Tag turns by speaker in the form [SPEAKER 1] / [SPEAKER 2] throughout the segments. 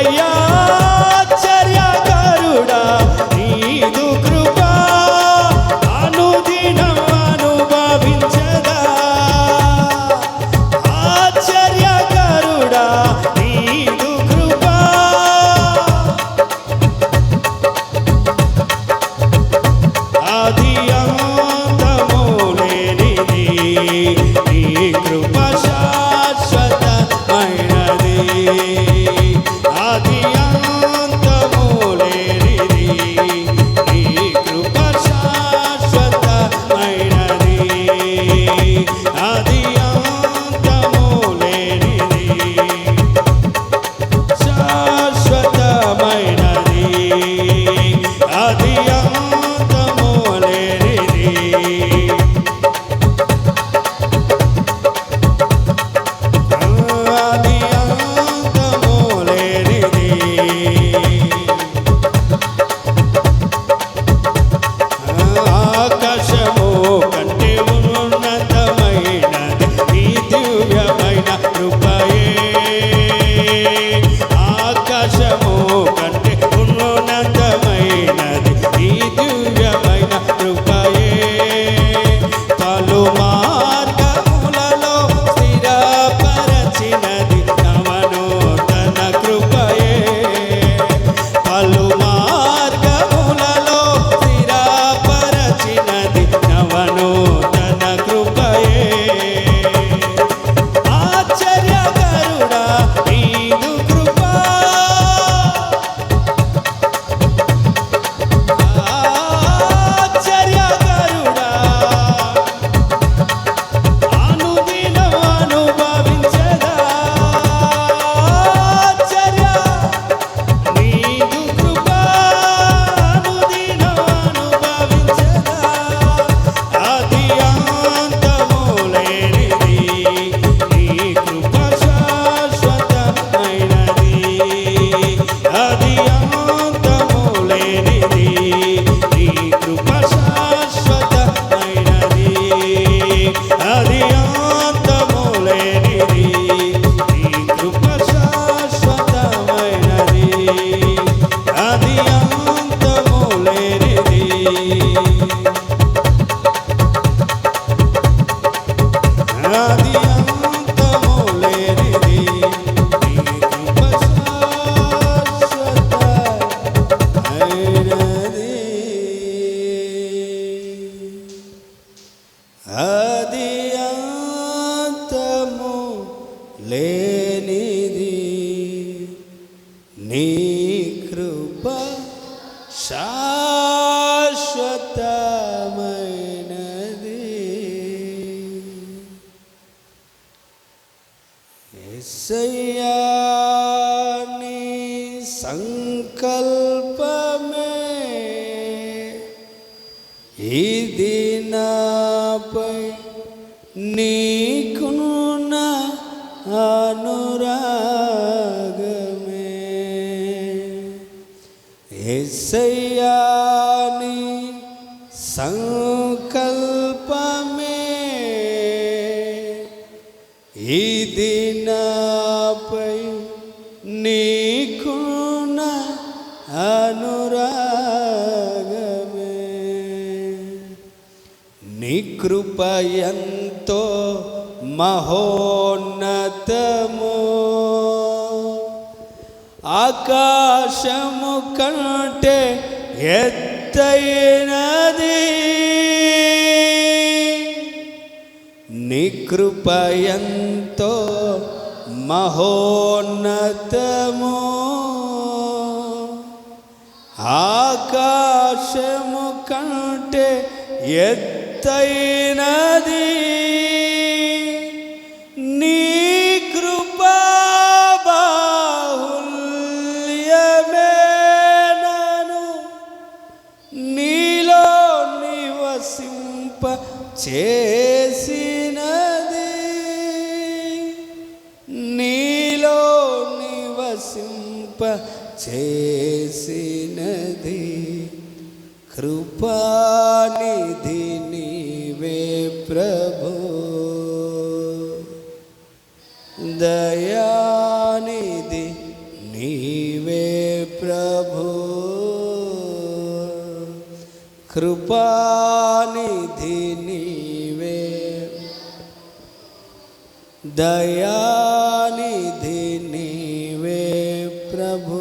[SPEAKER 1] ஐயா Adi ఏసయ్యాని సంకల్పమే. ఈ దినాపై నీకున్న అనురాగమే. నీ కృపయంతో ఆకాశము కంటే ఎత్తైనది. నీ కృప మహోన్నతము. ఆకాశము కంటే ఎత్తైనది. నీ చేసినది నీలో నివసింప చేసినది. కృపానిధి నీవే ప్రభు. దయానిధి నీవే ప్రభు. కృపానిధి దయానిధి నీవే ప్రభు.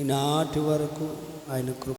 [SPEAKER 1] ఈనాటి వరకు ఆయన కృప